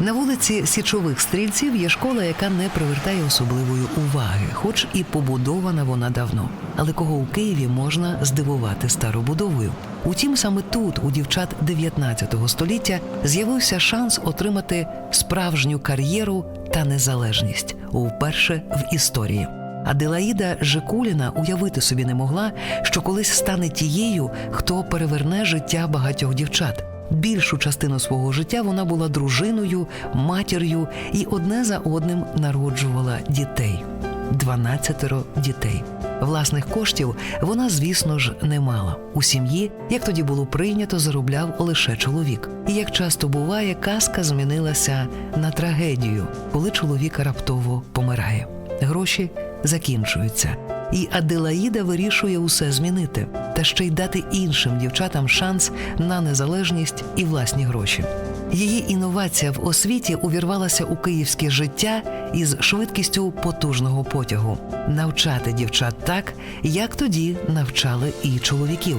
На вулиці Січових стрільців є школа, яка не привертає особливої уваги, хоч і побудована вона давно. Але кого у Києві можна здивувати старобудовою? Утім, саме тут, у дівчат 19 століття, з'явився шанс отримати справжню кар'єру та незалежність вперше в історії. Аделаїда Жикуліна уявити собі не могла, що колись стане тією, хто переверне життя багатьох дівчат. Більшу частину свого життя вона була дружиною, матір'ю і одне за одним народжувала дітей 12 дітей. Власних коштів вона, звісно ж, не мала. У сім'ї, як тоді було прийнято, заробляв лише чоловік. І як часто буває, казка змінилася на трагедію, коли чоловік раптово помирає. Гроші закінчуються. І Аделаїда вирішує усе змінити, та ще й дати іншим дівчатам шанс на незалежність і власні гроші. Її інновація в освіті увірвалася у київське життя із швидкістю потужного потягу навчати дівчат так, як тоді навчали і чоловіків.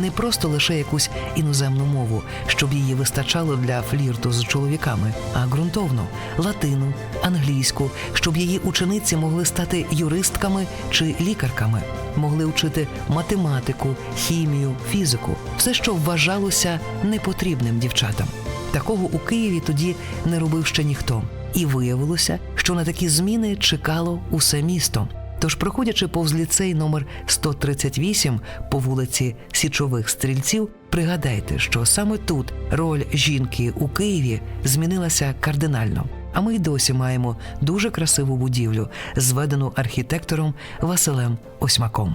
Не просто лише якусь іноземну мову, щоб її вистачало для флірту з чоловіками, а ґрунтовно латину, англійську, щоб її учениці могли стати юристками чи лікарками, могли вчити математику, хімію, фізику, все, що вважалося непотрібним дівчатам. Такого у Києві тоді не робив ще ніхто. І виявилося, що на такі зміни чекало усе місто. Тож, проходячи повз ліцей номер 138 по вулиці Січових стрільців, пригадайте, що саме тут роль жінки у Києві змінилася кардинально. А ми й досі маємо дуже красиву будівлю, зведену архітектором Василем Осьмаком.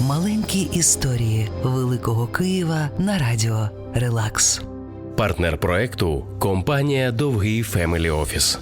Маленькі історії Великого Києва на радіо Релакс. Партнер проекту компанія Довгий Фемелі Офіс.